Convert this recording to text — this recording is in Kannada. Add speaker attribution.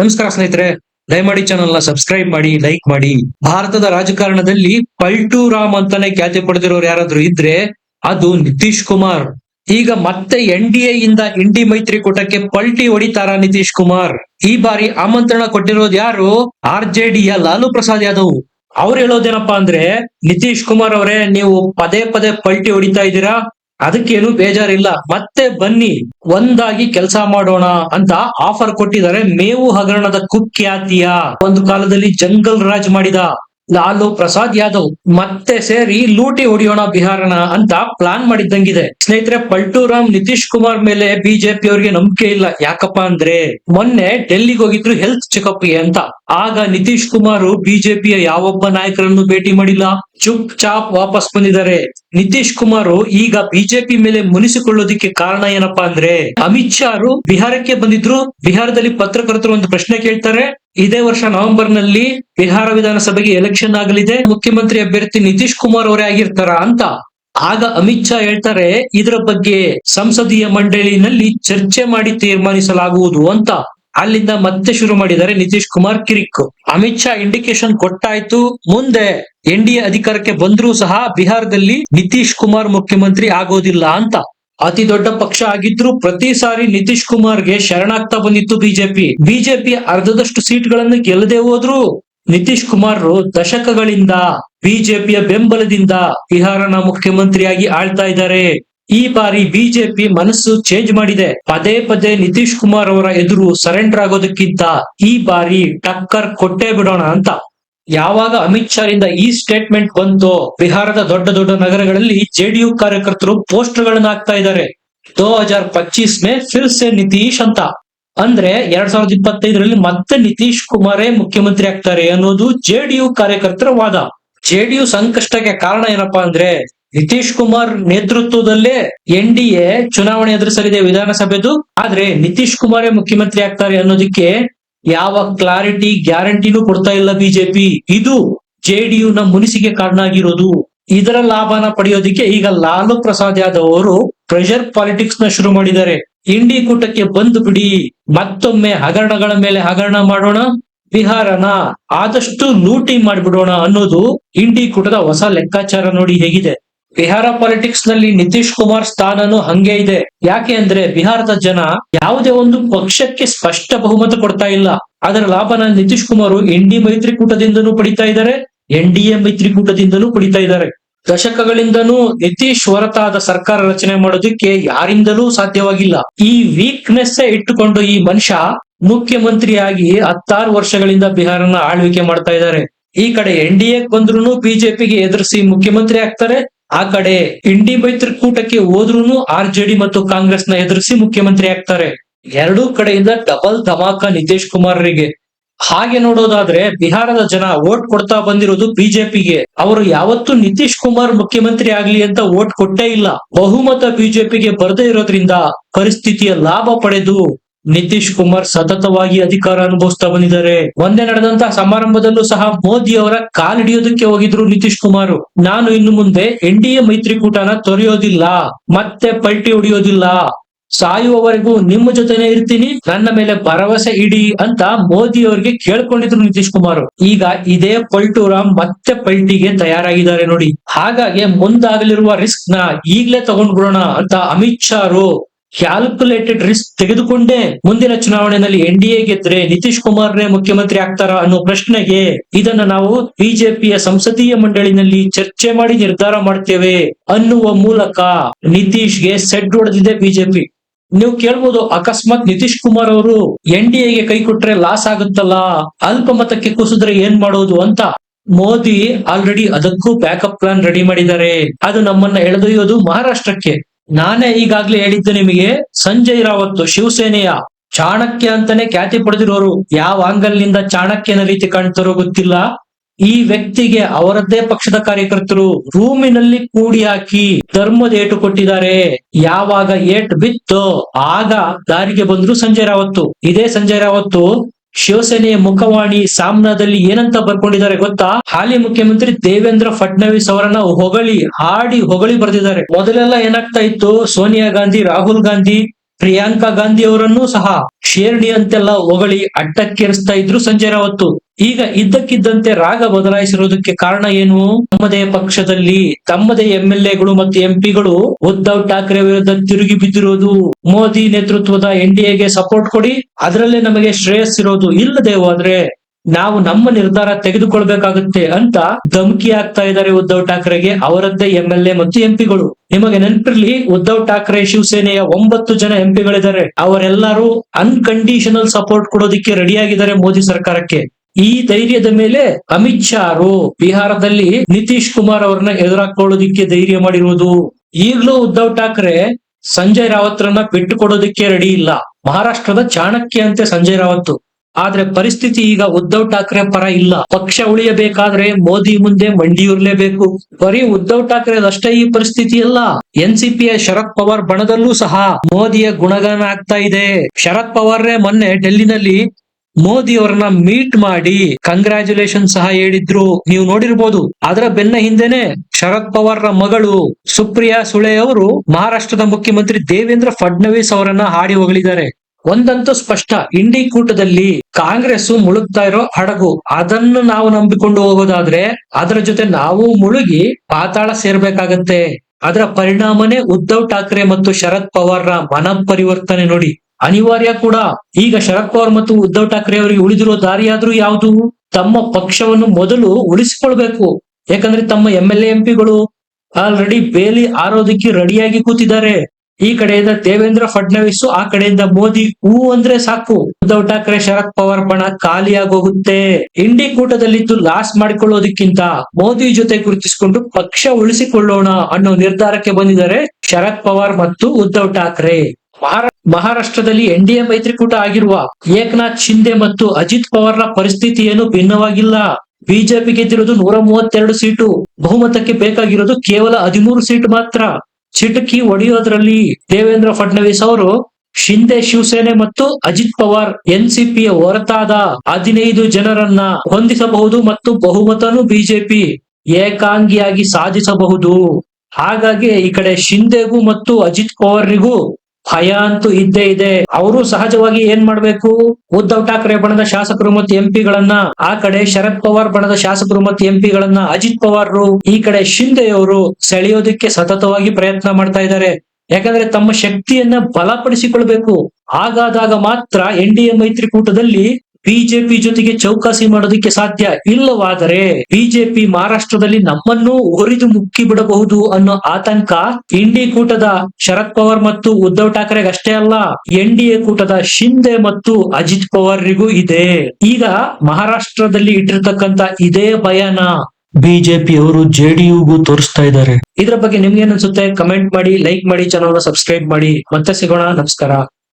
Speaker 1: ನಮಸ್ಕಾರ ಸ್ನೇಹಿತರೆ, ದಯಮಾಡಿ ಚಾನಲ್ನ ಸಬ್ಸ್ಕ್ರೈಬ್ ಮಾಡಿ ಲೈಕ್ ಮಾಡಿ. ಭಾರತದ ರಾಜಕಾರಣದಲ್ಲಿ ಪಲ್ಟು ರಾಮ್ ಅಂತಾನೆ ಖ್ಯಾತಿ ಪಡೆದಿರೋರು ಯಾರಾದ್ರೂ ಇದ್ರೆ ಅದು ನಿತೀಶ್ ಕುಮಾರ್. ಈಗ ಮತ್ತೆ ಎನ್ ಡಿ ಎ ಇಂದ ಇಂಡಿ ಮೈತ್ರಿಕೂಟಕ್ಕೆ ಪಲ್ಟಿ ಹೊಡಿತಾರ ನಿತೀಶ್ ಕುಮಾರ್? ಈ ಬಾರಿ ಆಮಂತ್ರಣ ಕೊಟ್ಟಿರೋದು ಯಾರು? ಆರ್ ಜೆ ಯ ಲಾಲು ಪ್ರಸಾದ್ ಯಾದವ್. ಅವ್ರು ಹೇಳೋದೇನಪ್ಪಾ ಅಂದ್ರೆ, ನಿತೀಶ್ ಕುಮಾರ್ ಅವರೇ, ನೀವು ಪದೇ ಪದೇ ಪಲ್ಟಿ ಹೊಡಿತಾ ಇದ್ದೀರಾ? ಅದಕ್ಕೇನು ಬೇಜಾರಿಲ್ಲ. ಮತ್ತೆ ಬನ್ನಿ, ಒಂದಾಗಿ ಕೆಲಸ ಮಾಡೋಣ ಅಂತ ಆಫರ್ ಕೊಟ್ಟಿದ್ದಾರೆ ಮೇವು ಹಗರಣದ ಕುಖ್ಯಾತಿಯ. ಒಂದು ಕಾಲದಲ್ಲಿ ಜಂಗಲ್ ರಾಜ್ ಮಾಡಿದ. ಲಾಲು ಪ್ರಸಾದ್ ಯಾದವ್ ಮತ್ತೆ ಸೇರಿ ಲೂಟಿ ಹೊಡಿಯೋಣ ಬಿಹಾರನ ಅಂತ ಪ್ಲಾನ್ ಮಾಡಿದ್ದಂಗಿದೆ. ಸ್ನೇಹಿತರೆ, ಪಲ್ಟೂರಾಮ್ ನಿತೀಶ್ ಕುಮಾರ್ ಮೇಲೆ ಬಿಜೆಪಿ ಅವರಿಗೆ ನಂಬಿಕೆ ಇಲ್ಲ. ಯಾಕಪ್ಪ ಅಂದ್ರೆ ಮೊನ್ನೆ ಡೆಲ್ಲಿಗೆ ಹೋಗಿದ್ರು ಹೆಲ್ತ್ ಚೆಕಪ್ಗೆ ಅಂತ. ಆಗ ನಿತೀಶ್ ಕುಮಾರ್ ಬಿಜೆಪಿಯ ಯಾವೊಬ್ಬ ನಾಯಕರನ್ನು ಭೇಟಿ ಮಾಡಿಲ್ಲ. ಚುಪ್ ಚಾಪ್ ವಾಪಸ್ ಬಂದಿದ್ದಾರೆ. ನಿತೀಶ್ ಕುಮಾರ್ ಈಗ ಬಿಜೆಪಿ ಮೇಲೆ ಮುನಿಸಿಕೊಳ್ಳೋದಿಕ್ಕೆ ಕಾರಣ ಏನಪ್ಪಾ ಅಂದ್ರೆ ಅಮಿತ್ ಶಾ ಅವರು ಬಿಹಾರಕ್ಕೆ ಬಂದಿದ್ರು. ಬಿಹಾರದಲ್ಲಿ ಪತ್ರಕರ್ತರು ಒಂದು ಪ್ರಶ್ನೆ ಕೇಳ್ತಾರೆ. ಇದೇ ವರ್ಷ ನವೆಂಬರ್ನಲ್ಲಿ ಬಿಹಾರ ವಿಧಾನಸಭೆಗೆ ಎಲೆಕ್ಷನ್ ಆಗಲಿದೆ. ಮುಖ್ಯಮಂತ್ರಿ ಅಭ್ಯರ್ಥಿ ನಿತೀಶ್ ಕುಮಾರ್ ಅವರೇ ಆಗಿರ್ತಾರ ಅಂತ. ಆಗ ಅಮಿತ್ ಶಾ ಹೇಳ್ತಾರೆ, ಇದರ ಬಗ್ಗೆ ಸಂಸದೀಯ ಮಂಡಳಿನಲ್ಲಿ ಚರ್ಚೆ ಮಾಡಿ ತೀರ್ಮಾನಿಸಲಾಗುವುದು ಅಂತ. ಅಲ್ಲಿಂದ ಮತ್ತೆ ಶುರು ಮಾಡಿದ್ದಾರೆ ನಿತೀಶ್ ಕುಮಾರ್ ಕಿರಿಕ್. ಅಮಿತ್ ಶಾ ಇಂಡಿಕೇಶನ್ ಕೊಟ್ಟಾಯ್ತು. ಮುಂದೆ ಎನ್ ಡಿ ಅಧಿಕಾರಕ್ಕೆ ಬಂದ್ರೂ ಸಹ ಬಿಹಾರದಲ್ಲಿ ನಿತೀಶ್ ಕುಮಾರ್ ಮುಖ್ಯಮಂತ್ರಿ ಆಗೋದಿಲ್ಲ ಅಂತ. ಅತಿ ದೊಡ್ಡ ಪಕ್ಷ ಆಗಿದ್ರು ಪ್ರತಿ ಸಾರಿ ನಿತೀಶ್ ಕುಮಾರ್ಗೆ ಶರಣಾಗ್ತಾ ಬಂದಿತ್ತು ಬಿಜೆಪಿ. ಬಿಜೆಪಿ ಅರ್ಧದಷ್ಟು ಸೀಟ್ಗಳನ್ನು ಗೆಲ್ಲದೆ ಹೋದ್ರು ನಿತೀಶ್ ಕುಮಾರ್ ದಶಕಗಳಿಂದ ಬಿಜೆಪಿಯ ಬೆಂಬಲದಿಂದ ಬಿಹಾರನ ಮುಖ್ಯಮಂತ್ರಿಯಾಗಿ ಆಳ್ತಾ ಇದ್ದಾರೆ. ಈ ಬಾರಿ ಬಿಜೆಪಿ ಮನಸ್ಸು ಚೇಂಜ್ ಮಾಡಿದೆ. ಪದೇ ಪದೇ ನಿತೀಶ್ ಕುಮಾರ್ ಅವರ ಎದುರು ಸರೆಂಡರ್ ಆಗೋದಕ್ಕಿಂತ ಈ ಬಾರಿ ಟಕ್ಕರ್ ಕೊಟ್ಟೇ ಬಿಡೋಣ ಅಂತ. ಯಾವಾಗ ಅಮಿತ್ ಶಾ ರಿಂದ ಈ ಸ್ಟೇಟ್ಮೆಂಟ್ ಬಂತು, ಬಿಹಾರದ ದೊಡ್ಡ ದೊಡ್ಡ ನಗರಗಳಲ್ಲಿ ಜೆಡಿಯು ಕಾರ್ಯಕರ್ತರು ಪೋಸ್ಟರ್ ಗಳನ್ನ ಹಾಕ್ತಾ ಇದ್ದಾರೆ. ದೋ ಹಜಾರ್ ಪಚ್ಚೀಸ್ ಮೇ ಫಿರ್ ಸೆ ನಿತೀಶ್ ಅಂತ. ಅಂದ್ರೆ ಎರಡ್ ಸಾವಿರದ ಇಪ್ಪತ್ತೈದರಲ್ಲಿ ಮತ್ತೆ ನಿತೀಶ್ ಕುಮಾರೇ ಮುಖ್ಯಮಂತ್ರಿ ಆಗ್ತಾರೆ ಅನ್ನೋದು ಜೆಡಿಯು ಕಾರ್ಯಕರ್ತರ ವಾದ. ಜೆಡಿಯು ಸಂಕಷ್ಟಕ್ಕೆ ಕಾರಣ ಏನಪ್ಪಾ ಅಂದ್ರೆ, ನಿತೀಶ್ ಕುಮಾರ್ ನೇತೃತ್ವದಲ್ಲೇ ಎನ್ ಡಿ ಎ ಚುನಾವಣೆ ಎದುರಿಸಲಿದೆ ವಿಧಾನಸಭೆದು, ಆದ್ರೆ ನಿತೀಶ್ ಕುಮಾರೇ ಮುಖ್ಯಮಂತ್ರಿ ಆಗ್ತಾರೆ ಅನ್ನೋದಕ್ಕೆ ಯಾವ ಕ್ಲಾರಿಟಿ ಗ್ಯಾರಂಟಿನೂ ಕೊಡ್ತಾ ಇಲ್ಲ ಬಿಜೆಪಿ ಇದು ಜೆಡಿಯು ನ ಮುನಿಸಿಗೆ ಕಾರಣ ಆಗಿರೋದು ಇದರ ಲಾಭನ ಪಡೆಯೋದಿಕ್ಕೆ ಈಗ ಲಾಲು ಪ್ರಸಾದ್ ಯಾದವ್ ಅವರು ಪ್ರೆಷರ್ ಪಾಲಿಟಿಕ್ಸ್ನ ಶುರು ಮಾಡಿದ್ದಾರೆ. ಇಂಡಿ ಕೂಟಕ್ಕೆ ಬಂದು ಬಿಡಿ. ಮತ್ತೊಮ್ಮೆ ಹಗರಣಗಳ ಮೇಲೆ ಹಗರಣ ಮಾಡೋಣ. ಬಿಹಾರನ ಆದಷ್ಟು ಲೂಟಿ ಮಾಡಿಬಿಡೋಣ ಅನ್ನೋದು ಇಂಡಿ ಕೂಟದ ಹೊಸ ಲೆಕ್ಕಾಚಾರ ನೋಡಿ ಹೇಗಿದೆ. ಬಿಹಾರ ಪಾಲಿಟಿಕ್ಸ್ನಲ್ಲಿ ನಿತೀಶ್ ಕುಮಾರ್ ಸ್ಥಾನನು ಹಂಗೆ ಇದೆ. ಯಾಕೆ ಅಂದ್ರೆ ಬಿಹಾರದ ಜನ ಯಾವುದೇ ಒಂದು ಪಕ್ಷಕ್ಕೆ ಸ್ಪಷ್ಟ ಬಹುಮತ ಕೊಡ್ತಾ ಇಲ್ಲ. ಅದರ ಲಾಭನ ನಿತೀಶ್ ಕುಮಾರ್ ಎನ್ ಡಿ ಮೈತ್ರಿಕೂಟದಿಂದನೂ ಪಡಿತಾ ಇದ್ದಾರೆ, ಎನ್ ಡಿ ಎ ಮೈತ್ರಿಕೂಟದಿಂದಲೂ ಪಡಿತಾ ಇದ್ದಾರೆ. ದಶಕಗಳಿಂದನೂ ನಿತೀಶ್ ಹೊರತಾದ ಸರ್ಕಾರ ರಚನೆ ಮಾಡೋದಕ್ಕೆ ಯಾರಿಂದಲೂ ಸಾಧ್ಯವಾಗಿಲ್ಲ. ಈ ವೀಕ್ನೆಸ್ ಇಟ್ಟುಕೊಂಡು ಈ ಮನುಷ್ಯ ಮುಖ್ಯಮಂತ್ರಿಯಾಗಿ ಹತ್ತಾರು ವರ್ಷಗಳಿಂದ ಬಿಹಾರನ ಆಳ್ವಿಕೆ ಮಾಡ್ತಾ ಇದ್ದಾರೆ. ಈ ಕಡೆ ಎನ್ ಡಿ ಎ ಬಂದ್ರು ಬಿಜೆಪಿಗೆ ಎದುರಿಸಿ ಮುಖ್ಯಮಂತ್ರಿ ಆಗ್ತಾರೆ ಆ ಕಡೆ ಇಂಡಿ ಮೈತ್ರಿಕೂಟಕ್ಕೆ ಹೋದ್ರೂ ಆರ್ ಜೆ ಡಿ ಮತ್ತು ಕಾಂಗ್ರೆಸ್ನ ಎದುರಿಸಿ ಮುಖ್ಯಮಂತ್ರಿ ಆಗ್ತಾರೆ. ಎರಡೂ ಕಡೆಯಿಂದ ಡಬಲ್ ಧಮಾಕ ನಿತೀಶ್ ಕುಮಾರ್ರಿಗೆ ಹಾಗೆ ನೋಡೋದಾದ್ರೆ ಬಿಹಾರದ ಜನ ವೋಟ್ ಕೊಡ್ತಾ ಬಂದಿರೋದು ಬಿಜೆಪಿಗೆ. ಅವರು ಯಾವತ್ತೂ ನಿತೀಶ್ ಕುಮಾರ್ ಮುಖ್ಯಮಂತ್ರಿ ಆಗ್ಲಿ ಅಂತ ವೋಟ್ ಕೊಟ್ಟೇ ಇಲ್ಲ. ಬಹುಮತ ಬಿಜೆಪಿಗೆ ಬರದೇ ಇರೋದ್ರಿಂದ ಪರಿಸ್ಥಿತಿಯ ಲಾಭ ಪಡೆದು ನಿತೀಶ್ ಕುಮಾರ್ ಸತತವಾಗಿ ಅಧಿಕಾರ ಅನುಭವಿಸ್ತಾ ಬಂದಿದ್ದಾರೆ. ಒಂದೇ ನಡೆದಂತಹ ಸಮಾರಂಭದಲ್ಲೂ ಸಹ ಮೋದಿ ಅವರ ಕಾಲಿಡಿಯೋದಕ್ಕೆ ಹೋಗಿದ್ರು ನಿತೀಶ್ ಕುಮಾರ್. ನಾನು ಇನ್ನು ಮುಂದೆ ಎನ್ ಡಿ ಎ ಮೈತ್ರಿಕೂಟನ ತೊರೆಯೋದಿಲ್ಲ, ಮತ್ತೆ ಪಲ್ಟಿ ಹೊಡಿಯೋದಿಲ್ಲ. ಸಾಯುವವರೆಗೂ ನಿಮ್ಮ ಜೊತೆನೆ ಇರ್ತೀನಿ, ನನ್ನ ಮೇಲೆ ಭರವಸೆ ಇಡಿ ಅಂತ ಮೋದಿ ಅವರಿಗೆ ಕೇಳ್ಕೊಂಡಿದ್ರು ನಿತೀಶ್ ಕುಮಾರ್. ಈಗ ಇದೇ ಪಲ್ಟುರಾಮ್ ಮತ್ತೆ ಪಲ್ಟಿಗೆ ತಯಾರಾಗಿದ್ದಾರೆ ನೋಡಿ. ಹಾಗಾಗಿ ಮುಂದಾಗಲಿರುವ ರಿಸ್ಕ್ನ ಈಗ್ಲೇ ತಗೊಂಡ್ಬಿಡೋಣ ಅಂತ ಅಮಿತ್ ಶಾ ಕ್ಯಾಲ್ಕುಲೇಟೆಡ್ ರಿಸ್ಕ್ ತೆಗೆದುಕೊಂಡೇ. ಮುಂದಿನ ಚುನಾವಣೆಯಲ್ಲಿ ಎನ್ ಡಿ ಎ ಗೆದ್ರೆ ನಿತೀಶ್ ಕುಮಾರ್ನೇ ಮುಖ್ಯಮಂತ್ರಿ ಆಗ್ತಾರ ಅನ್ನೋ ಪ್ರಶ್ನೆಗೆ ಇದನ್ನ ನಾವು ಬಿಜೆಪಿಯ ಸಂಸದೀಯ ಮಂಡಳಿನಲ್ಲಿ ಚರ್ಚೆ ಮಾಡಿ ನಿರ್ಧಾರ ಮಾಡ್ತೇವೆ ಅನ್ನುವ ಮೂಲಕ ನಿತೀಶ್ಗೆ ಸೆಡ್ ಹೊಡೆದಿದೆ ಬಿಜೆಪಿ ನೀವು ಕೇಳ್ಬೋದು, ಅಕಸ್ಮಾತ್ ನಿತೀಶ್ ಕುಮಾರ್ ಅವರು ಎನ್ ಡಿ ಎಗೆ ಕೈ ಕೊಟ್ರೆ ಲಾಸ್ ಆಗುತ್ತಲ್ಲ? ಅಲ್ಪಮತಕ್ಕೆ ಕುಸಿದ್ರೆ ಏನ್ ಮಾಡೋದು ಅಂತ ಮೋದಿ ಆಲ್ರೆಡಿ ಅದಕ್ಕೂ ಬ್ಯಾಕಪ್ ಪ್ಲಾನ್ ರೆಡಿ ಮಾಡಿದ್ದಾರೆ. ಅದು ನಮ್ಮನ್ನ ಎಳೆದೊಯ್ಯೋದು ಮಹಾರಾಷ್ಟ್ರಕ್ಕೆ. ನಾನೇ ಈಗಾಗ್ಲೇ ಹೇಳಿದ್ದು ನಿಮಗೆ, ಸಂಜಯ್ ರಾವತ್ ಶಿವಸೇನೆಯ ಚಾಣಕ್ಯ ಅಂತಾನೆ ಖ್ಯಾತಿ ಪಡೆದಿರೋರು ಯಾವ ಆಂಗಲ್ನಿಂದ ಚಾಣಕ್ಯನ ರೀತಿ ಕಾಣ್ತಾರೋ ಗೊತ್ತಿಲ್ಲ. ಈ ವ್ಯಕ್ತಿಗೆ ಅವರದ್ದೇ ಪಕ್ಷದ ಕಾರ್ಯಕರ್ತರು ರೂಮಿನಲ್ಲಿ ಕೂಡಿ ಹಾಕಿ ಧರ್ಮದ ಏಟು ಕೊಟ್ಟಿದ್ದಾರೆ. ಯಾವಾಗ ಏಟ್ ಬಿತ್ತೋ ಆಗ ದಾರಿಗೆ ಬಂದ್ರು ಸಂಜಯ್ ರಾವತ್ತು. ಇದೇ ಸಂಜಯ್ ರಾವತ್ತು ಶಿವಸೇನೆಯ ಮುಖವಾಣಿ ಸಾಮ್ನಾದಲ್ಲಿ ಏನಂತ ಬರ್ಕೊಂಡಿದ್ದಾರೆ ಗೊತ್ತಾ? ಹಾಲಿ ಮುಖ್ಯಮಂತ್ರಿ ದೇವೇಂದ್ರ ಫಡ್ನವೀಸ್ ಅವರನ್ನ ಹೊಗಳಿ ಹಾಡಿ ಹೊಗಳಿ ಬರೆದಿದ್ದಾರೆ. ಮೊದಲೆಲ್ಲ ಏನಾಗ್ತಾ ಇತ್ತು? ಸೋನಿಯಾ ಗಾಂಧಿ, ರಾಹುಲ್ ಗಾಂಧಿ ಪ್ರಿಯಾಂಕಾ ಗಾಂಧಿ ಅವರನ್ನೂ ಸಹ ಶೇರ್ಡಿ ಅಂತೆಲ್ಲ ಹೊಗಳಿ ಅಡ್ಡಕ್ಕೇರಿಸ್ತಾ ಇದ್ರು ಸಂಜಯ್ ರಾವತ್ ಈಗ ಇದ್ದಕ್ಕಿದ್ದಂತೆ ರಾಗ ಬದಲಾಯಿಸಿರೋದಕ್ಕೆ ಕಾರಣ ಏನು? ತಮ್ಮದೇ ಪಕ್ಷದಲ್ಲಿ ತಮ್ಮದೇ ಎಂ ಎಲ್ ಎಗಳು ಮತ್ತು ಎಂಪಿಗಳು ಉದ್ಧವ್ ಠಾಕ್ರೆ ವಿರುದ್ಧ ತಿರುಗಿ ಬಿದ್ದಿರೋದು. ಮೋದಿ ನೇತೃತ್ವದ ಎನ್ ಡಿ ಎಗೆ ಸಪೋರ್ಟ್ ಕೊಡಿ. ಅದರಲ್ಲೇ ನಮಗೆ ಶ್ರೇಯಸ್ಸಿರೋದು. ಇಲ್ಲದೆ ಹೋದ್ರೆ ನಾವು ನಮ್ಮ ನಿರ್ಧಾರ ತೆಗೆದುಕೊಳ್ಬೇಕಾಗುತ್ತೆ ಅಂತ ಧಮಕಿ ಆಗ್ತಾ ಇದ್ದಾರೆ ಉದ್ಧವ್ ಠಾಕ್ರೆಗೆ ಅವರದ್ದೇ ಎಂ ಎಲ್ ಎ ಮತ್ತು ಎಂಪಿಗಳು ನಿಮಗೆ ನೆನಪಿರ್ಲಿ, ಉದ್ಧವ್ ಠಾಕ್ರೆ ಶಿವಸೇನೆಯ ಒಂಬತ್ತು ಜನ ಎಂಪಿಗಳಿದ್ದಾರೆ ಅವರೆಲ್ಲರೂ ಅನ್ಕಂಡೀಷನಲ್ ಸಪೋರ್ಟ್ ಕೊಡೋದಿಕ್ಕೆ ರೆಡಿಯಾಗಿದ್ದಾರೆ ಮೋದಿ ಸರ್ಕಾರಕ್ಕೆ. ಈ ಧೈರ್ಯದ ಮೇಲೆ ಅಮಿತ್ ಶಾ ಅವರು ಬಿಹಾರದಲ್ಲಿ ನಿತೀಶ್ ಕುಮಾರ್ ಅವರನ್ನ ಎದುರಾಕೊಳ್ಳೋದಿಕ್ಕೆ ಧೈರ್ಯ ಮಾಡಿರುವುದು ಈಗಲೂ ಉದ್ಧವ್ ಠಾಕ್ರೆ ಸಂಜಯ್ ರಾವತ್ರನ್ನ ಬಿಟ್ಟು ಕೊಡೋದಿಕ್ಕೆ ರೆಡಿ ಇಲ್ಲ. ಮಹಾರಾಷ್ಟ್ರದ ಚಾಣಕ್ಯ ಅಂತೆ ಸಂಜಯ್ ರಾವತ್ ಆದ್ರೆ ಪರಿಸ್ಥಿತಿ ಈಗ ಉದ್ಧವ್ ಠಾಕ್ರೆ ಪರ ಇಲ್ಲ. ಪಕ್ಷ ಉಳಿಯಬೇಕಾದ್ರೆ ಮೋದಿ ಮುಂದೆ ಮಂಡಿಯೂರ್ಲೇಬೇಕು ಬರೀ ಉದ್ಧವ್ ಠಾಕ್ರೆ ಅಷ್ಟೇ ಈ ಪರಿಸ್ಥಿತಿ ಅಲ್ಲ. ಎನ್ಸಿಪಿಯ ಶರದ್ ಪವಾರ್ ಬಣದಲ್ಲೂ ಸಹ ಮೋದಿಯ ಗುಣಗಾನ ಆಗ್ತಾ ಇದೆ. ಶರದ್ ಪವಾರ್ರೇ ಮೊನ್ನೆ ಡೆಲ್ಲಿನಲ್ಲಿ ಮೋದಿ ಅವರನ್ನ ಮೀಟ್ ಮಾಡಿ ಕಂಗ್ರಾಚುಲೇಷನ್ ಸಹ ಹೇಳಿದ್ರು. ನೀವು ನೋಡಿರ್ಬೋದು. ಅದರ ಬೆನ್ನ ಹಿಂದೆನೆ ಶರದ್ ಪವಾರ್ ರ ಮಗಳು ಸುಪ್ರಿಯಾ ಸುಳೆ ಅವರು ಮಹಾರಾಷ್ಟ್ರದ ಮುಖ್ಯಮಂತ್ರಿ ದೇವೇಂದ್ರ ಫಡ್ನವೀಸ್ ಅವರನ್ನ ಹಾಡಿ ಹೊಗಳಿದ್ದಾರೆ. ಒಂದಂತೂ ಸ್ಪಷ್ಟ. ಇಂಡಿ ಕೂಟದಲ್ಲಿ ಕಾಂಗ್ರೆಸ್ ಮುಳುಗ್ತಾ ಇರೋ ಹಡಗು, ಅದನ್ನು ನಾವು ನಂಬಿಕೊಂಡು ಹೋಗೋದಾದ್ರೆ ಅದರ ಜೊತೆ ನಾವು ಮುಳುಗಿ ಪಾತಾಳ ಸೇರ್ಬೇಕಾಗತ್ತೆ. ಅದರ ಪರಿಣಾಮನೇ ಉದ್ಧವ್ ಠಾಕ್ರೆ ಮತ್ತು ಶರದ್ ಪವಾರ್ ರ ಮನ ಪರಿವರ್ತನೆ ನೋಡಿ. ಅನಿವಾರ್ಯ ಕೂಡ. ಈಗ ಶರದ್ ಪವಾರ್ ಮತ್ತು ಉದ್ಧವ್ ಠಾಕ್ರೆ ಅವರಿಗೆ ಉಳಿದಿರೋ ದಾರಿಯಾದ್ರೂ ಯಾವುದು? ತಮ್ಮ ಪಕ್ಷವನ್ನು ಮೊದಲು ಉಳಿಸಿಕೊಳ್ಬೇಕು. ಯಾಕಂದ್ರೆ ತಮ್ಮ ಎಂ ಎಲ್ ಎಂಪಿಗಳು ಆಲ್ರೆಡಿ ಬೇಲಿ ಆರೋದಕ್ಕೆ ರೆಡಿಯಾಗಿ ಕೂತಿದ್ದಾರೆ. ಈ ಕಡೆಯಿಂದ ದೇವೇಂದ್ರ ಫಡ್ನವೀಸ್, ಆ ಕಡೆಯಿಂದ ಮೋದಿ, ಹೂ ಅಂದ್ರೆ ಸಾಕು. ಉದ್ಧವ್ ಠಾಕ್ರೆ, ಶರದ್ ಪವಾರ್ ಪಣ ಖಾಲಿಯಾಗೋಗುತ್ತೆ. ಇಂಡಿ ಕೂಟದಲ್ಲಿದ್ದು ಲಾಸ್ ಮಾಡಿಕೊಳ್ಳೋದಕ್ಕಿಂತ ಮೋದಿ ಜೊತೆ ಗುರುತಿಸಿಕೊಂಡು ಪಕ್ಷ ಉಳಿಸಿಕೊಳ್ಳೋಣ ಅನ್ನೋ ನಿರ್ಧಾರಕ್ಕೆ ಬಂದಿದ್ದಾರೆ ಶರದ್ ಪವಾರ್ ಮತ್ತು ಉದ್ಧವ್ ಠಾಕ್ರೆ. ಮಹಾರಾ- ಮಹಾರಾಷ್ಟ್ರದಲ್ಲಿ ಎನ್ ಡಿ ಎ ಮೈತ್ರಿಕೂಟ ಆಗಿರುವ ಏಕನಾಥ್ ಶಿಂದೆ ಮತ್ತು ಅಜಿತ್ ಪವಾರ್ನ ಪರಿಸ್ಥಿತಿ ಏನು ಭಿನ್ನವಾಗಿಲ್ಲ. ಬಿಜೆಪಿ ಗೆದ್ದಿರೋದು ನೂರ ಮೂವತ್ತೆರಡು ಸೀಟು. ಬಹುಮತಕ್ಕೆ ಬೇಕಾಗಿರೋದು ಕೇವಲ ಹದಿಮೂರು ಸೀಟ್ ಮಾತ್ರ. ಚಿಟಕಿ ಒಡೆಯೋದ್ರಲ್ಲಿ ದೇವೇಂದ್ರ ಫಡ್ನವೀಸ್ ಅವರು ಶಿಂದೆ ಶಿವಸೇನೆ ಮತ್ತು ಅಜಿತ್ ಪವಾರ್ ಎನ್ಸಿಪಿಯ ಹೊರತಾದ ಹದಿನೈದು ಜನರನ್ನ ಹೊಂದಿಸಬಹುದು ಮತ್ತು ಬಹುಮತನು ಬಿಜೆಪಿ ಏಕಾಂಗಿಯಾಗಿ ಸಾಧಿಸಬಹುದು. ಹಾಗಾಗಿ ಈ ಕಡೆ ಶಿಂದೆಗೂ ಮತ್ತು ಅಜಿತ್ ಪವಾರ್ರಿಗೂ ಭಯ ಅಂತೂ ಇದ್ದೇ ಇದೆ. ಅವರು ಸಹಜವಾಗಿ ಏನ್ ಮಾಡ್ಬೇಕು? ಉದ್ಧವ್ ಠಾಕ್ರೆ ಬಣದ ಶಾಸಕರು ಮತ್ತು ಎಂಪಿಗಳನ್ನ, ಆ ಕಡೆ ಶರದ್ ಪವಾರ್ ಬಣದ ಶಾಸಕರು ಮತ್ತು ಎಂಪಿಗಳನ್ನ ಅಜಿತ್ ಪವಾರ್ ಈ ಕಡೆ ಶಿಂದೆಯವರು ಸೆಳೆಯೋದಕ್ಕೆ ಸತತವಾಗಿ ಪ್ರಯತ್ನ ಮಾಡ್ತಾ ಇದ್ದಾರೆ. ಯಾಕಂದ್ರೆ ತಮ್ಮ ಶಕ್ತಿಯನ್ನ ಬಲಪಡಿಸಿಕೊಳ್ಬೇಕು. ಹಾಗಾದಾಗ ಮಾತ್ರ ಎನ್ ಡಿ ಎ ಮೈತ್ರಿಕೂಟದಲ್ಲಿ ಬಿಜೆಪಿ ಜೊತೆಗೆ ಚೌಕಾಸಿ ಮಾಡೋದಕ್ಕೆ ಸಾಧ್ಯ ಇಲ್ಲವಾದರೆ ಬಿಜೆಪಿ ಮಹಾರಾಷ್ಟ್ರದಲ್ಲಿ ನಮ್ಮನ್ನು ಒರಿದು ಮುಕ್ಕಿ ಬಿಡಬಹುದು ಅನ್ನೋ ಆತಂಕ ಇಂಡಿ ಕೂಟದ ಶರದ್ ಪವಾರ್ ಮತ್ತು ಉದ್ಧವ್ ಠಾಕ್ರೆಗೆ ಅಷ್ಟೇ ಅಲ್ಲ ಎನ್ ಡಿ ಕೂಟದ ಶಿಂದೆ ಮತ್ತು ಅಜಿತ್ ಪವಾರ್ರಿಗೂ ಇದೆ. ಈಗ ಮಹಾರಾಷ್ಟ್ರದಲ್ಲಿ ಇಟ್ಟಿರ್ತಕ್ಕಂತ ಇದೇ ಭಯನ ಬಿಜೆಪಿ ಅವರು ಜೆಡಿಯುಗೂ ತೋರಿಸ್ತಾ ಇದ್ದಾರೆ. ಇದ್ರ ಬಗ್ಗೆ ನಿಮ್ಗೆ ಅನ್ಸುತ್ತೆ? ಕಮೆಂಟ್ ಮಾಡಿ, ಲೈಕ್ ಮಾಡಿ ಚಾನಲ್ ಸಬ್ಸ್ಕ್ರೈಬ್ ಮಾಡಿ. ಮತ್ತೆ ಸಿಗೋಣ. ನಮಸ್ಕಾರ.